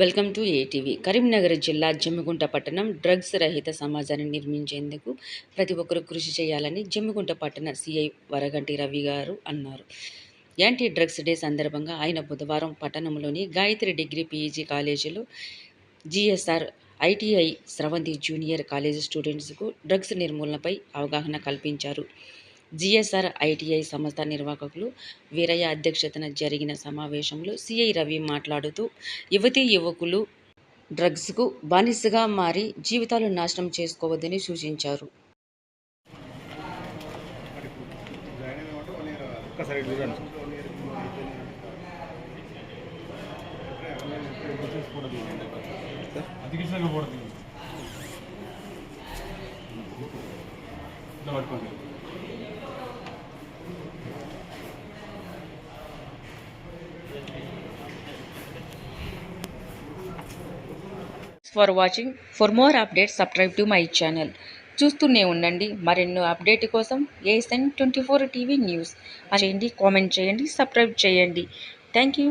Welcome to ATV. Karimnagar జిల్లా జమ్మిగుంట పట్టణం drugs రహిత సమాజాన్ని నిర్మించేందుకు ప్రతి ఒక్కరూ కృషి చేయాలని జమ్మిగుంట పట్టణ సిఐ వరగంటి రవి గారు అన్నారు. యాంటీ డ్రగ్స్ డే సందర్భంగా ఆయన బుధవారం పట్టణంలోని గాయత్రి డిగ్రీ పీజీ కాలేజీలో GSR ITI Sravanthi junior college స్టూడెంట్స్కు drugs నిర్మూలనపై అవగాహన కల్పించారు. జిఎస్ఆర్ ఐటీఐ సంస్థ నిర్వాహకులు వీరయ్య అధ్యక్షతన జరిగిన సమావేశంలో సిఐ రవి మాట్లాడుతూ యువతీ యువకులు డ్రగ్స్కు బానిసగా మారి జీవితాలు నాశనం చేసుకోవద్దని సూచించారు. ఒక్కసారి ఇటు చూడండి ఇట్లా పట్టుకోండి for watching for more update subscribe to my channel చూస్తూనే ఉండండి. మరెన్నో అప్డేట్ కోసం ASN twenty four TV news చేయండి కామెంట్ చేయండి సబ్స్క్రైబ్ చేయండి. Thank you